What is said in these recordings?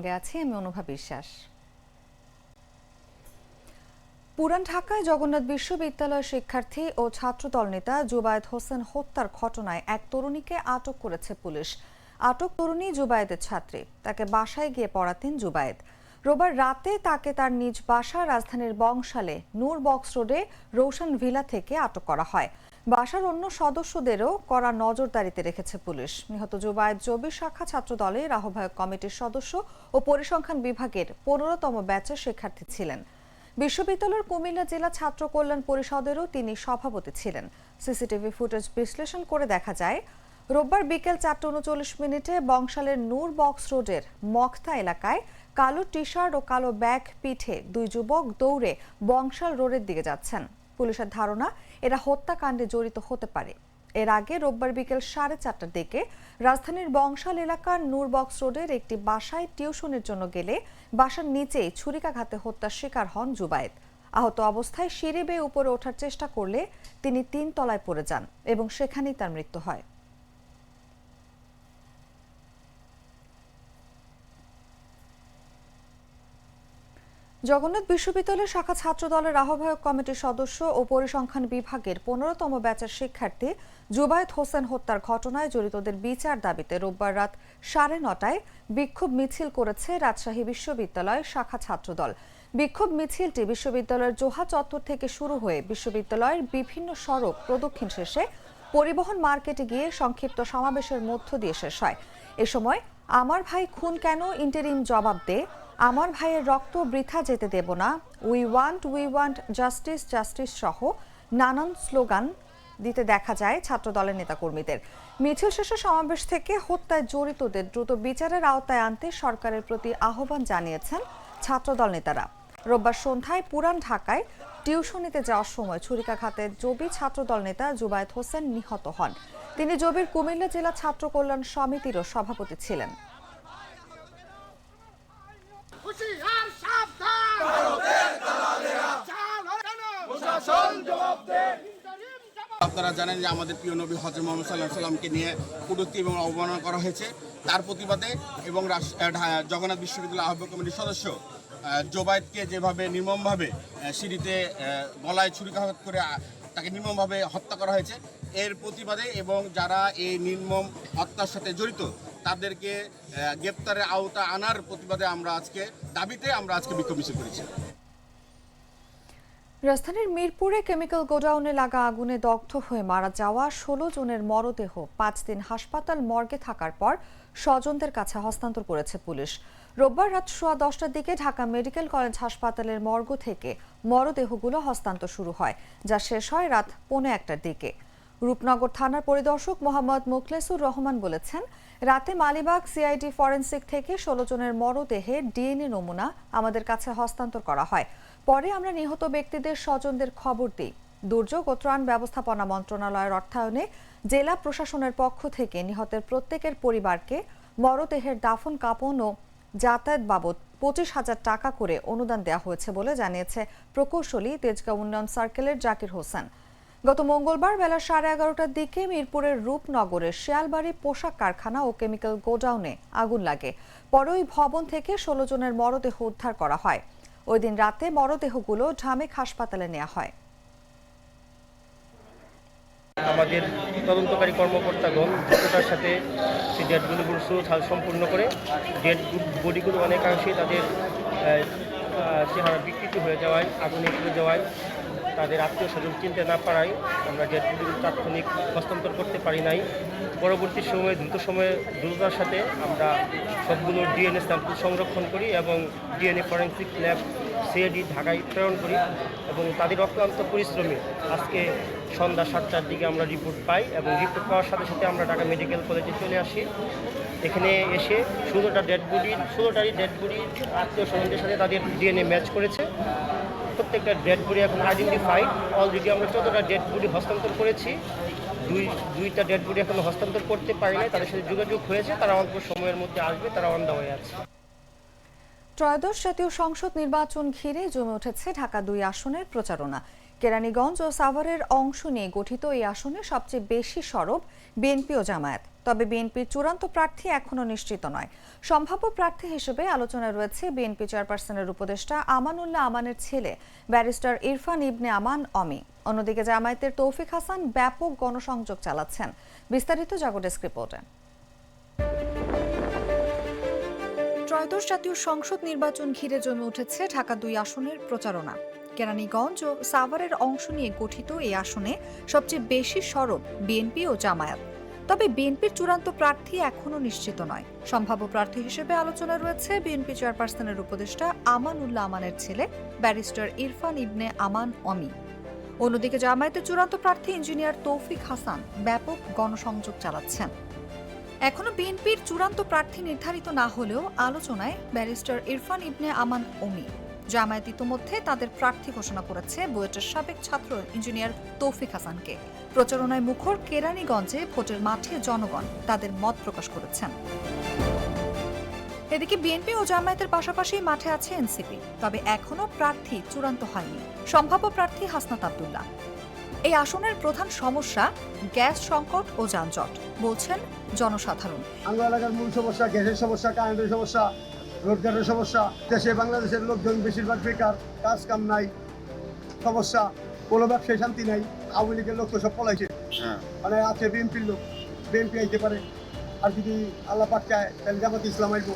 সঙ্গে আছি, আমি অনুভা বিশ্বাস। পুরান ঢাকায় জগন্নাথ বিশ্ববিদ্যালয়ের শিক্ষার্থী ও ছাত্রদল নেতা জুবায়েদ হোসেন হত্যার ঘটনায় এক তরুণীকে আটক করেছে পুলিশ। আটক তরুণী জুবায়েদের ছাত্রী। তাকে বাসায় গিয়ে পড়াতেন জুবায়েদ। রোববার রাতে তাকে তার নিজ বাসা রাজধানীর বংশালে নূর বক্স রোডে রোশন ভিলা থেকে আটক করা হয়। বাসার অন্য সদস্যদেরও করা নজরদারিতে রেখেছে পুলিশ। নিহত জুবায়েদ জবি শাখা ছাত্র দলের আহ্বায়ক কমিটির সদস্য ও পরিসংখ্যান বিভাগের পনেরোতম ব্যাচের শিক্ষার্থী ছিলেন। বিশ্ববিদ্যালয়ের কুমিল্লা জেলা ছাত্র কল্যাণ পরিষদেরও তিনি সভাপতি ছিলেন। সিসিটিভি ফুটেজ বিশ্লেষণ করে দেখা যায়, রোববার বিকেল চারটে উনচল্লিশ মিনিটে বংশালের নূর বক্স রোডের মখতা এলাকায় কালো টি শার্ট ও কালো ব্যাগ পিঠে দুই যুবক দৌড়ে বংশাল রোডের দিকে যাচ্ছেন। পুলিশের ধারণা, এরা হত্যাকাণ্ডে জড়িত হতে পারে। এর আগে রোববার বিকেল সাড়ে চারটার দিকে রাজধানীর বংশাল এলাকার নূরবক্স রোডের একটি বাসায় টিউশনের জন্য গেলে বাসার নিচে ছুরিকাঘাতে হত্যার শিকার হন জুবায়েদ। আহত অবস্থায় সিঁড়ি বেয়ে উপরে ওঠার চেষ্টা করলে তিনি তিন তলায় পড়ে যান এবং সেখানেই তার মৃত্যু হয়। জগন্নাথ বিশ্ববিদ্যালয়ের শাখা ছাত্র দলের আহ্বায়ক কমিটির সদস্য ও পরিসংখ্যান বিভাগের পনেরোতম ব্যাচের শিক্ষার্থী জুবায়েদ হোসেন হত্যার ঘটনায় জড়িতদের বিচার দাবিতে রোববার রাত সাড়ে নটায় বিক্ষোভ মিছিল করেছে রাজশাহী বিশ্ববিদ্যালয় শাখা ছাত্রদল। বিক্ষোভ মিছিলটি বিশ্ববিদ্যালয়ের জোহা চত্বর থেকে শুরু হয়ে বিশ্ববিদ্যালয়ের বিভিন্ন সড়ক প্রদক্ষিণ শেষে পরিবহন মার্কেটে গিয়ে সংক্ষিপ্ত সমাবেশের মধ্য দিয়ে শেষ হয়। এ সময়, আমার ভাই খুন কেন? ইন্টারিম জবাব দে আমার ভাইয়ের রক্ত বৃথা যেতে দেব না। We want we want justice justice সহ নানান স্লোগান দিতে দেখা যায় ছাত্র দলের নেতাকর্মীদের। মিছিল শেষে সমাবেশ থেকে হত্যায় জড়িতদের দ্রুত বিচারের আওতায় আনতে সরকারের প্রতি আহ্বান জানিয়েছেন ছাত্রদল নেতারা। রোববার সন্ধ্যায় পুরান ঢাকায় টিউশনিতে যাওয়ার সময় ছুরিকাঘাতে জবি ছাত্রদল নেতা জুবায়েদ হোসেন নিহত হন। তিনি জবির কুমিল্লা জেলা ছাত্র কল্যাণ সমিতিরও সভাপতি ছিলেন হুশিয়ার সাবধান চাল কেন ইন্টারিম জবাব আপনারা জানেন যে আমাদের প্রিয় নবী হজরত মোহাম্মদ সাল্লাহ সাল্লামকে নিয়ে কটূক্তি এবং অবমাননা করা হয়েছে। তার প্রতিবাদে এবং জগন্নাথ বিশ্ববিদ্যালয় আহ্বায়ক কমিটির সদস্য জোবায়েদকে যেভাবে নির্মমভাবে সিঁড়িতে গলায় ছুরিকাঘাত করে তাকে নির্মমভাবে হত্যা করা হয়েছে, এর প্রতিবাদে এবং যারা এই নির্মম হত্যার সাথে জড়িত, তাদেরকে গ্রেপ্তারের আওতা আনার প্রতিবাদে আমরা আজকে, দাবিতে আমরা আজকে বিক্ষোভ মিছিল করেছি। রাজধানীর মিরপুরে কেমিক্যাল গোডাউনে লাগা আগুনে দগ্ধ হয়ে মারা যাওয়া ষোলো জনের মরদেহ। পাঁচ দিন হাসপাতাল মর্গে থাকার পর স্বজনদের কাছে হস্তান্তর করেছে পুলিশ। রোববার রাত সোয়া দশটার দিকে ঢাকা মেডিকেল কলেজ হাসপাতালের মর্গ থেকে মরদেহগুলো হস্তান্তর শুরু হয়, যা শেষ হয় রাত পৌনে একটার দিকে। রূপনগর থানার পরিদর্শক মোহাম্মদ মুখলেসুর রহমান বলেছেন, রাতে মালিবাগ সিআইডি ফরেনসিক থেকে ষোলো জনের মরদেহে ডিএনএ নমুনা আমাদের কাছে হস্তান্তর করা হয়। পরে আমরা নিহত ব্যক্তিদের স্বজনদের খবর দিই। দুর্যোগ ও ত্রাণ ব্যবস্থাপনা মন্ত্রণালয়ের অর্থায়নে জেলা প্রশাসনের পক্ষ থেকে নিহতের প্রত্যেকের পরিবারকে মরদেহের দাফন, কাপন ও যাতায়াত বাবদ পঁচিশ হাজার টাকা করে অনুদান দেওয়া হয়েছে বলে জানিয়েছে প্রকৌশলী তেজগাঁও উন্নয়ন সার্কেলের জাকির হোসেন। গত মঙ্গলবার বেলা সাড়ে এগারোটার দিকে মিরপুরের রূপনগরের শিয়ালবাড়ি পোশাক কারখানা ও কেমিক্যাল গোডাউনে আগুন লাগে। পরে ওই ভবন থেকে ষোলো জনের মরদেহ উদ্ধার করা হয়। ওই দিন রাতে মরদেহগুলো ঢামেক হাসপাতালে নেওয়া হয়। আমাদের তদন্তকারী কর্মকর্তাগণ দ্রুততার সাথে সেই ডেড বডিগুলো সম্পূর্ণ করে ডেড বডিগুলো অনেকাংশেই তাদের চেহারা বিকৃত হয়ে যাওয়ায়, আগুনে পুড়ে যাওয়ায় তাদের আত্মীয় স্বজন চিনতে না পারায় আমরা বডিগুলো তাৎক্ষণিক হস্তান্তর করতে পারি নাই। পরবর্তী সময়ে, দ্রুত সময়ে দ্রুততার সাথে আমরা সবগুলো ডিএনএ স্যাম্পল সংরক্ষণ করি এবং ডিএনএ ফরেন্সিক ল্যাব সিএডি ঢাকায় প্রেরণ করি এবং তাদের অক্লান্ত পরিশ্রমে আজকে সন্ধ্যা সাতটার দিকে আমরা রিপোর্ট পাই এবং রিপোর্ট পাওয়ার সাথে সাথে আমরা ঢাকা মেডিকেল কলেজে চলে আসি। এখানে এসে ষোলোটা ডেড বডি, ষোলোটারই ডেড বডি আত্মীয় স্বজনদের সাথে তাদের ডিএনএ ম্যাচ করেছে। প্রত্যেকটা ডেড বডি এখন আইডেন্টিফাইড অলরেডি আমরা চোদ্দোটা ডেড বডি হস্তান্তর করেছি। দুই, দুইটা ডেড বডি এখনও হস্তান্তর করতে পারি নাই। তাদের সাথে যোগাযোগ হয়েছে। তারা অল্প সময়ের মধ্যে আসবে। তারা অন ওয়ে আছে। ত্রয়োদশ জাতীয় সংসদ নির্বাচন ঘিরে জমে উঠেছে ঢাকা দুই আসনের প্রচারণা। কেরানীগঞ্জ ও সাভারের অংশ নিয়ে গঠিত এই আসনে সবচেয়ে বেশি সরব বিএনপি ও জামায়াত। তবে বিএনপির চূড়ান্ত প্রার্থী এখনও নিশ্চিত নয়। সম্ভাব্য প্রার্থী হিসেবে আলোচনায় রয়েছে বিএনপি চেয়ারপারসনের উপদেষ্টা আমানুল্লাহ আমানের ছেলে, ব্যারিস্টার ইরফান ইবনে আমান অমি। অন্যদিকে জামায়াতের তৌফিক হাসান ব্যাপক গণসংযোগ চালাচ্ছেন। বিস্তারিত জাগো ডেস্ক রিপোর্টে। ত্রয়োদশ জাতীয় সংসদ নির্বাচন ঘিরে জমে উঠেছে ঢাকা দুই আসনের প্রচারণা। কেরানীগঞ্জ ও সাভারের অংশ নিয়ে গঠিত এই আসনে সবচেয়ে বেশি সরব বিএনপি ও জামায়াত। তবে বিএনপির চূড়ান্ত প্রার্থী এখনও নিশ্চিত নয়। সম্ভাব্য প্রার্থী হিসেবে আলোচনা রয়েছে বিএনপি চেয়ারপারসনের উপদেষ্টা আমানুল্লাহ আমানের ছেলে, ব্যারিস্টার ইরফান ইবনে আমান অমি। অন্যদিকে জামায়াতের চূড়ান্ত প্রার্থী ইঞ্জিনিয়ার তৌফিক হাসান ব্যাপক গণসংযোগ চালাচ্ছেন। এখনও বিএনপির চূড়ান্ত প্রার্থী নির্ধারিত না হলেও আলোচনায় ব্যারিস্টার ইরফান ইবনে আমান ওমি জামায়াত ইতোমধ্যে তাদের প্রার্থী ঘোষণা করেছে বুয়েটের সাবেক ছাত্র ইঞ্জিনিয়ার তৌফিক হাসানকে। প্রচারণায় মুখর কেরানীগঞ্জে ভোটের মাঠে জনগণ তাদের মত প্রকাশ করেছেন। এদিকে বিএনপি ও জামায়াতের পাশাপাশি মাঠে আছে এনসিপি, তবে এখনও প্রার্থী চূড়ান্ত হয়নি। সম্ভাব্য প্রার্থী হাসনাত আব্দুল্লাহ। এই আসনের প্রধান সমস্যা গ্যাস সংকট ও যানজট, বলছেন জনসাধারণ। আঙ্গ এলাকার মূল সমস্যা, গ্যাসের সমস্যা, কারেন্টের সমস্যা রোজগারের সমস্যা দেশে বাংলাদেশের লোকজন বেশিরভাগ বেকার কাজ কাম নাই সমস্যা কোনো ব্যবসায় শান্তি নাই আওয়ামী লীগের লোক তো সব পলাইছে। মানে আছে বিএনপির লোক বিএনপি আইতে পারে। আর যদি আল্লাহ পাক চায় তাহলে জামাত ইসলাম আইব।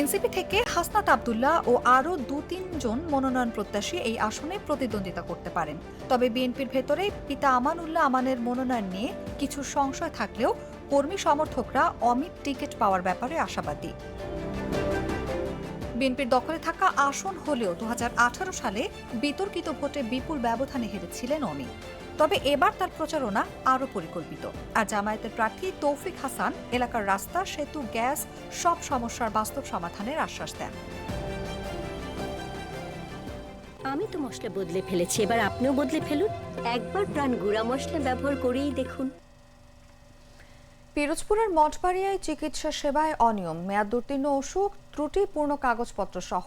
এনসিপি থেকে হাসনাত আবদুল্লাহ ও আরও দু তিনজন মনোনয়ন প্রত্যাশী এই আসনে প্রতিদ্বন্দ্বিতা করতে পারেন। তবে বিএনপির ভেতরে পিতা আমানুল্লাহ আমানের মনোনয়ন নিয়ে কিছু সংশয় থাকলেও কর্মী সমর্থকরা অমিত টিকিট পাওয়ার ব্যাপারে আশাবাদী। বিএনপির দখলে থাকা আসন হলেও দুহাজার আঠারো সালে বিতর্কিত ভোটে বিপুল ব্যবধানে হেরেছিলেন অমি। তবে এবার তার প্রচারণা আরও পরিকল্পিত। আর জামায়াতের প্রার্থী তৌফিক হাসান এলাকার রাস্তা, সেতু, গ্যাস সব সমস্যার বাস্তব সমাধানের আশ্বাস দেন। আমি তো মশলা বদলে ফেলেছি, এবার আপনিও বদলে ফেলুন। একবার প্রাণ গুঁড়া মশলা ব্যবহার করেই দেখুন। পিরোজপুরের মঠবাড়িয়ায় চিকিৎসা সেবায় অনিয়ম, মেয়াদোত্তীর্ণ অসুখ, ত্রুটিপূর্ণ কাগজপত্র সহ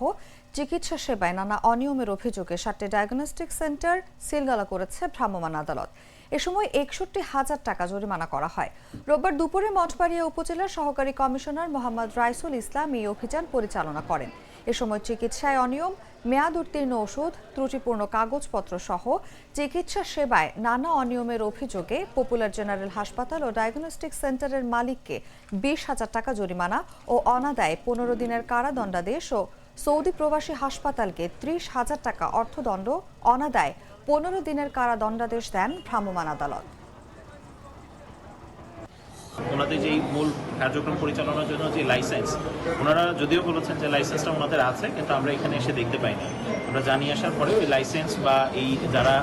চিকিৎসা সেবায় নানা অনিয়মের অভিযোগে সাতটি ডায়াগনস্টিক সেন্টার সিলগালা করেছে ভ্রাম্যমাণ আদালত। এ সময় একষট্টি হাজার টাকা জরিমানা করা হয়। রোববার দুপুরে মঠবাড়িয়া উপজেলার সহকারী কমিশনার মোহাম্মদ রাইসুল ইসলাম এই অভিযান পরিচালনা করেন। এ সময় চিকিৎসায় অনিয়ম, মেয়াদ উত্তীর্ণ ওষুধ, ত্রুটিপূর্ণ কাগজপত্র সহ চিকিৎসা সেবায় নানা অনিয়মের অভিযোগে পপুলার জেনারেল হাসপাতাল ও ডায়াগনস্টিক সেন্টারের মালিককে বিশ হাজার টাকা জরিমানা ও অনাদায় পনেরো দিনের কারাদণ্ডাদেশ ও সৌদি প্রবাসী হাসপাতালকে ত্রিশ হাজার টাকা অর্থদণ্ড, অনাদায় পনেরো দিনের কারাদণ্ডাদেশ দেন ভ্রাম্যমাণ আদালত। ওনাদের যে মূল কার্যক্রম পরিচালনার জন্য যে লাইসেন্স ওনারা যদিও বলেছেন যে লাইসেন্সটা ওনাদের আছে, কিন্তু আমরা এখানে এসে দেখতে পাই না আমরা জানিয়ে আসার পরে ওই লাইসেন্স বা এই যারা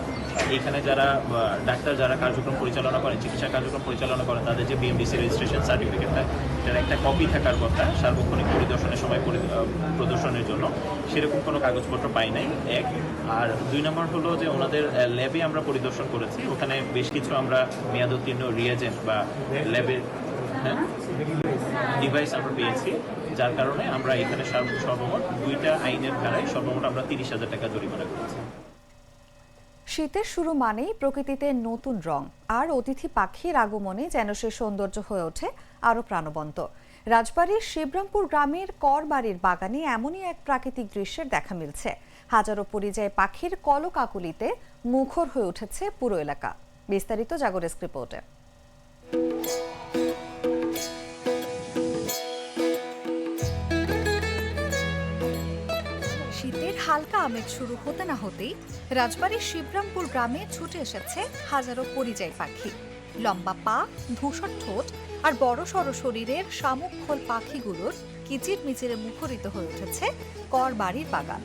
এইখানে যারা ডাক্তার যারা কার্যক্রম পরিচালনা করেন চিকিৎসা কার্যক্রম পরিচালনা করেন তাদের যে বিএমডিসি রেজিস্ট্রেশন সার্টিফিকেটটা এটার একটা কপি থাকার কথা সার্বক্ষণিক পরিদর্শনের সময় পরি- প্রদর্শনের জন্য। সেরকম কোনো কাগজপত্র পাই নাই। এক, আর দুই নম্বর হলো যে ওনাদের ল্যাবে আমরা পরিদর্শন করেছি। ওখানে বেশ কিছু আমরা মেয়াদোত্তীর্ণ রিয়েজেন্ট বা ল্যাবের হ্যাঁ ডিভাইস আমরা পেয়েছি। যার কারণে আমরা এখানে সর্ব- সর্বমোট দুইটা আইনের ধারায় সর্বমোট আমরা তিরিশ হাজার টাকা জরিমানা করেছি। শীতের শুরু মানেই প্রকৃতিতে নতুন রং। আর অতিথি পাখির আগমনে যেন সে সৌন্দর্য হয়ে ওঠে আরও প্রাণবন্ত। রাজবাড়ির শিবরামপুর গ্রামের কর বাড়ির বাগানে এমনই এক প্রাকৃতিক দৃশ্যের দেখা মিলছে। হাজারো পরিযায়ী পাখির কলকাকুলিতে মুখর হয়ে উঠেছে পুরো এলাকা। বিস্তারিত জাগরেস্ক রিপোর্টে। হালকা আমেজ শুরু হতে না হতেই রাজবাড়ির শিবরামপুর গ্রামে ছুটে এসেছে হাজারো পরিযায়ী পাখি। লম্বা পা, ধূসর ঠোঁট আর বড় সড় শরীরের শামুক খোল পাখিগুলোর কিচির মিচিরে মুখরিত হয়ে উঠেছে কর বাড়ির বাগান।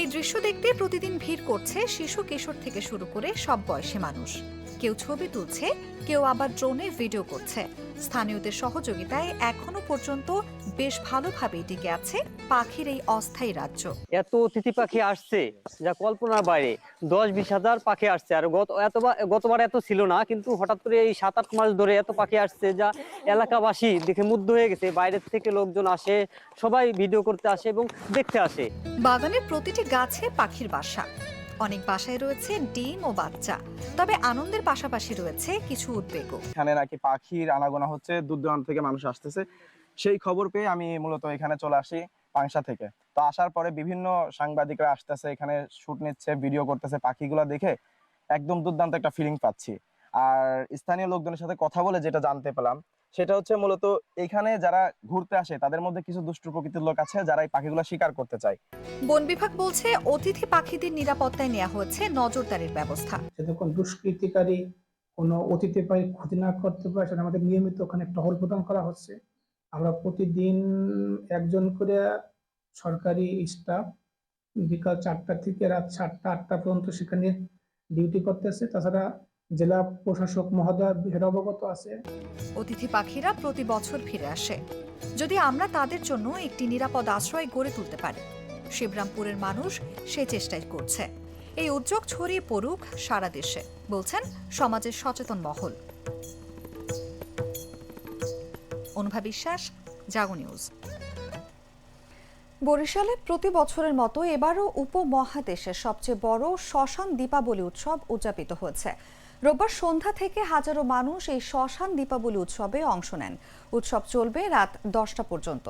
এই দৃশ্য দেখতে প্রতিদিন ভিড় করছে শিশু কিশোর থেকে শুরু করে সব বয়সী মানুষ। কেউ ছবি তুলছে, কেউ আবার ড্রোনে ভিডিও করছে। স্থানীয়দের সহযোগিতায় এখনও পর্যন্ত বেশ ভালোভাবে টিকে আছে পাখির এই অস্থায়ী রাজ্য। এত অতিথি পাখি আসছে যা কল্পনার বাইরে। দশ বিশ হাজার পাখি আসছে আর গত এতবার গতবার এত ছিল না কিন্তু হঠাৎ করে এই সাত আট মাস ধরে এত পাখি আসছে যা এলাকাবাসী দেখে মুগ্ধ হয়ে গেছে। বাইরের থেকে লোকজন আসে সবাই ভিডিও করতে আসে এবং দেখতে আসে। বাগানের প্রতিটি গাছে পাখির বাসা। অনেক বাসায় রয়েছে ডিম ও বাচ্চা। তবে আনন্দের পাশাপাশি রয়েছে কিছু উদ্বেগও। এখানে নাকি পাখির আনাগোনা হচ্ছে, দূর দূরান্ত থেকে মানুষ আসতেছে। সেই খবর পেয়ে আমি মূলত এখানে চলে আসি পাংশা থেকে। তো আসার পরে বিভিন্ন সাংবাদিকরা আসতেছে, এখানে শুট নিচ্ছে, ভিডিও করতেছে পাখিগুলো দেখে একদম দুর্দান্ত একটা ফিলিং পাচ্ছি। আর স্থানীয় লোকজনের সাথে কথা বলে যেটা জানতে পেলাম সেটা হচ্ছে মূলত এখানে যারা ঘুরতে আসে তাদের মধ্যে কিছু দুষ্টু প্রকৃতির লোক আছে যারা এই পাখিগুলো শিকার করতে চায়। বন বিভাগ বলছে অতিথি পাখিদের নিরাপত্তায় নেওয়া হয়েছে নজরদারির ব্যবস্থা। যাতে কোনো দুষ্কৃতিকারী কোনো অতিথি পাই ক্ষতি না করতে পারে সেটা আমাদের নিয়মিত ওখানে টহল প্রদান করা হচ্ছে। আমরা প্রতিদিন একজন করে সরকারি স্টাফ বিকাল চারটা থেকে রাত সাতটা আটটা পর্যন্ত সেখানে ডিউটি করতেছে। তাছাড়া জেলা প্রশাসক মহোদয় বিষয়টা অবগত আছে। অতিথি পাখিরা প্রতি বছর ফিরে আসে। যদি আমরা তাদের জন্য একটি নিরাপদ আশ্রয় গড়ে তুলতে পারি, শিবরামপুরের মানুষ সে চেষ্টাই করছে। এই উদ্যোগ ছড়িয়ে পড়ুক সারা দেশে, বলছেন সমাজের সচেতন মহল। অনুভা বিশ্বাস, জাগো নিউজ। বরিশালে প্রতি বছরের মতো এবারও উপমহাদেশের সবচেয়ে বড় শ্মশান দীপাবলি উৎসব উদযাপিত হয়েছে। রোববার সন্ধ্যা থেকে হাজারো মানুষ এই শ্মশান দীপাবলি উৎসবে অংশ নেন। উৎসব চলবে রাত দশটা পর্যন্ত।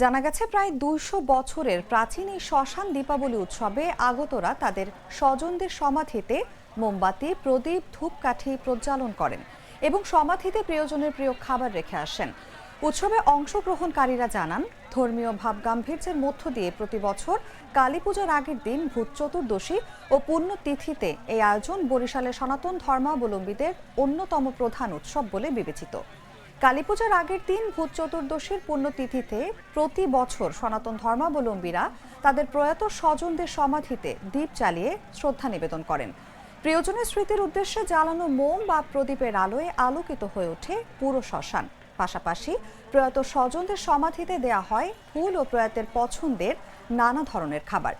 জানা গেছে, প্রায় দুইশো বছরের প্রাচীন এই শ্মশান দীপাবলি উৎসবে আগতরা তাদের স্বজনদের সমাধিতে মোমবাতি, প্রদীপ, ধূপকাঠি প্রজ্বালন করেন এবং সমাধিতে প্রিয়জনের প্রিয় খাবার রেখে আসেন। উৎসবে অংশগ্রহণকারীরা জানান, ধর্মীয় ভাবগাম্ভীর্যের মধ্য দিয়ে প্রতি বছর কালী পূজার আগের দিন ভূত চতুর্দশী ও পুণ্যতিথিতে এই আয়োজন বরিশালের সনাতন ধর্মাবলম্বীদের অন্যতম প্রধান উৎসব বলে বিবেচিত। কালী পূজার আগের দিন ভূত চতুর্দশীর পুণ্যতিথিতে প্রতি বছর সনাতন ধর্মাবলম্বীরা তাদের প্রয়াত স্বজনদের সমাধিতে দ্বীপ জ্বালিয়ে শ্রদ্ধা নিবেদন করেন। প্রিয়জনের স্মৃতির উদ্দেশ্যে জ্বালানো মোম বা প্রদীপের আলোয় আলোকিত হয়ে ওঠে পুরো শ্মশান। পাশাপাশি প্রয়াত স্বজনদের সমাধিতে দেয়া হয় ফুল ও প্রয়াতের পছন্দের নানা ধরনের খাবার।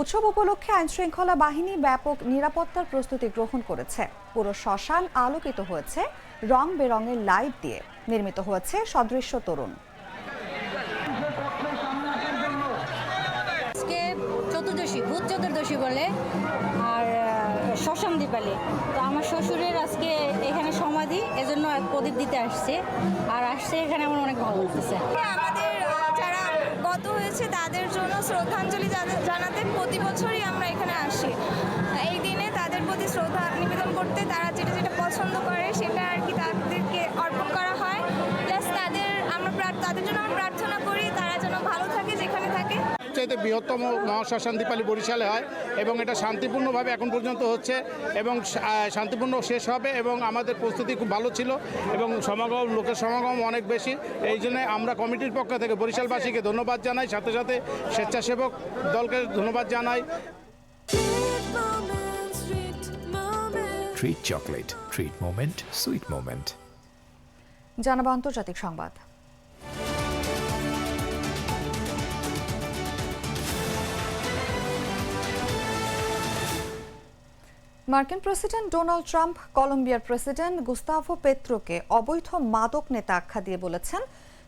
উৎসব উপলক্ষে আইনশৃঙ্খলা বাহিনী ব্যাপক নিরাপত্তার প্রস্তুতি গ্রহণ করেছে। পুরো শ্মশান আলোকিত হয়েছে, রং বেরঙের লাইট দিয়ে নির্মিত হয়েছে সদৃশ্য তরুণ। চতুর্দশী ভূত চতুর্দশী বলে, আর শ্মশান দীপালি। শ্বশুরের আজকে এখানে সমাধি, এজন্য প্রদীপ দিতে আসছে। আর আসছে এখানে আমার অনেক ভালো লাগতেছে। আমাদের যারা গত হয়েছে, তাদের জন্য শ্রদ্ধাঞ্জলি জানা- জানাতে প্রতি বছরই আমরা এখানে আসি। এই দিনে তাদের প্রতি শ্রদ্ধা নিবেদন করতে তারা যেটা যেটা পছন্দ করে, সেটা আর কি তাদেরকে অর্পণ করা হয়। প্লাস তাদের, আমরা তাদের জন্য আমরা প্রার্থনা করি থাকে বৃহত্তম মহাশ্মশান দীপালি বরিশালে হয় এবং এটা শান্তিপূর্ণভাবে এখন পর্যন্ত হচ্ছে এবং শান্তিপূর্ণ শেষ হবে এবং আমাদের প্রস্তুতি খুব ভালো ছিল এবং সমাগম লোকের সমাগম অনেক বেশি এই জন্য আমরা কমিটির পক্ষ থেকে বরিশালবাসীকে ধন্যবাদ জানাই সাথে সাথে স্বেচ্ছাসেবক দলকে ধন্যবাদ জানাই moment. Sweet moment. জানাব আন্তর্জাতিক সংবাদ মার্কিন প্রেসিডেন্ট ডোনাল্ড ট্রাম্প, কলম্বিয়ার প্রেসিডেন্ট গুস্তাভো পেত্রোকে অবৈধ মাদক নেতা আখ্যা দিয়ে বলেছেন,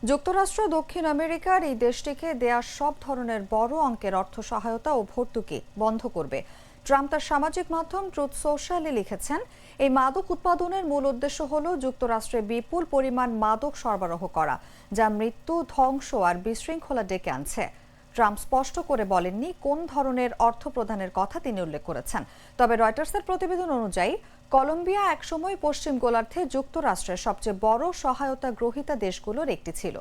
যুক্তরাষ্ট্র, দক্ষিণ আমেরিকার এই দেশটিকে দেয়া সব ধরনের বড় অঙ্কের অর্থ সহায়তা ও ভর্তুকি বন্ধ করবে। ট্রাম্প তার সামাজিক মাধ্যম ট্রুথ সোশ্যালে লিখেছেন, এই মাদক উৎপাদনের মূল উদ্দেশ্য হল যুক্তরাষ্ট্রে বিপুল পরিমাণ মাদক সরবরাহ করা, যা মৃত্যু, ধ্বংস আর বিশৃঙ্খলা ডেকে আনছে। ট্রাম্প স্পষ্ট করে বলেননি কোন ধরনের অর্থ প্রদানের কথা তিনি উল্লেখ করেছেন। তবে রয়টার্সের প্রতিবেদন অনুযায়ী, কলম্বিয়া একসময় পশ্চিম গোলার্ধে যুক্তরাষ্ট্রের সবচেয়ে বড় সহায়তা গ্রহীতা দেশগুলোর একটি ছিল।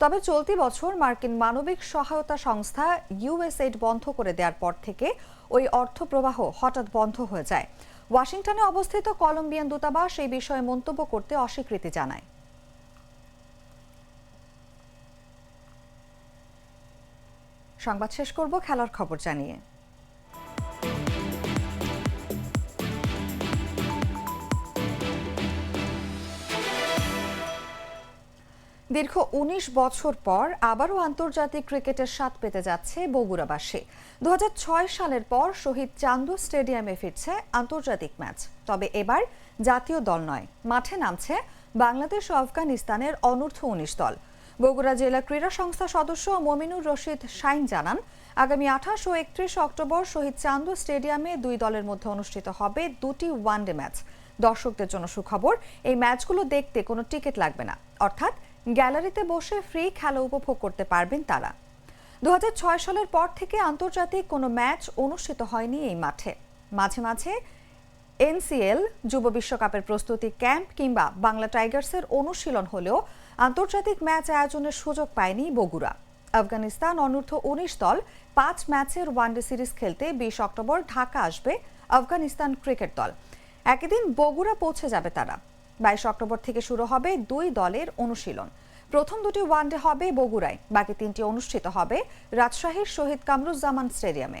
তবে চলতি বছর মার্কিন মানবিক সহায়তা সংস্থা ইউএসএইড বন্ধ করে দেওয়ার পর থেকে ওই অর্থ প্রবাহ হঠাৎ বন্ধ হয়ে যায়। ওয়াশিংটনে অবস্থিত কলম্বিয়ান দূতাবাস এই বিষয়ে মন্তব্য করতে অস্বীকৃতি জানায়। সংবাদ শেষ করব, খেলার খবর জানিয়ে। দীর্ঘ ১৯ বছর পর আবারও আন্তর্জাতিক ক্রিকেটের স্বাদ পেতে যাচ্ছে বগুড়াবাসী। দু হাজার ছয় সালের পর শহীদ চান্দু স্টেডিয়ামে ফিরছে আন্তর্জাতিক ম্যাচ। তবে এবার জাতীয় দল নয়, মাঠে নামছে বাংলাদেশ ও আফগানিস্তানের অনূর্ধ্ব উনিশ দল। বগুড়া জেলা ক্রীড়া সংস্থা সদস্য মমিনুর রশিদ শাইন জানান, আগামী আঠাশ ও একত্রিশ অক্টোবর শহীদ চান্দু স্টেডিয়ামে দুই দলের মধ্যে অনুষ্ঠিত হবে দুটি ওয়ানডে ম্যাচ। দর্শকদের জন্য সুখবর, এই ম্যাচগুলো দেখতে কোনো টিকিট লাগবে না। অর্থাৎ, গ্যালারিতে বসে ফ্রি খেলা উপভোগ করতে পারবেন তারা। দু হাজার ছয় সালের পর থেকে আন্তর্জাতিক কোনো ম্যাচ অনুষ্ঠিত হয়নি এই মাঠে। মাঝে মাঝে এনসিএল, যুব বিশ্বকাপের প্রস্তুতি ক্যাম্প কিংবা বাংলা টাইগার্সের অনুশীলন হলেও আন্তর্জাতিক ম্যাচ আয়োজনের সুযোগ পায়নি বগুড়া। আফগানিস্তান অনূর্ধ্ব উনিশ দল পাঁচ ম্যাচের ওয়ানডে সিরিজ খেলতে বিশ অক্টোবর ঢাকা আসবে আফগানিস্তান ক্রিকেট দল। একই দিন বগুড়া পৌঁছে যাবে তারা। বাইশ অক্টোবর থেকে শুরু হবে দুই দলের অনুশীলন। প্রথম দুটি ওয়ানডে হবে বগুড়ায়, বাকি তিনটি অনুষ্ঠিত হবে রাজশাহীর শহীদ কামরুজ্জামান স্টেডিয়ামে।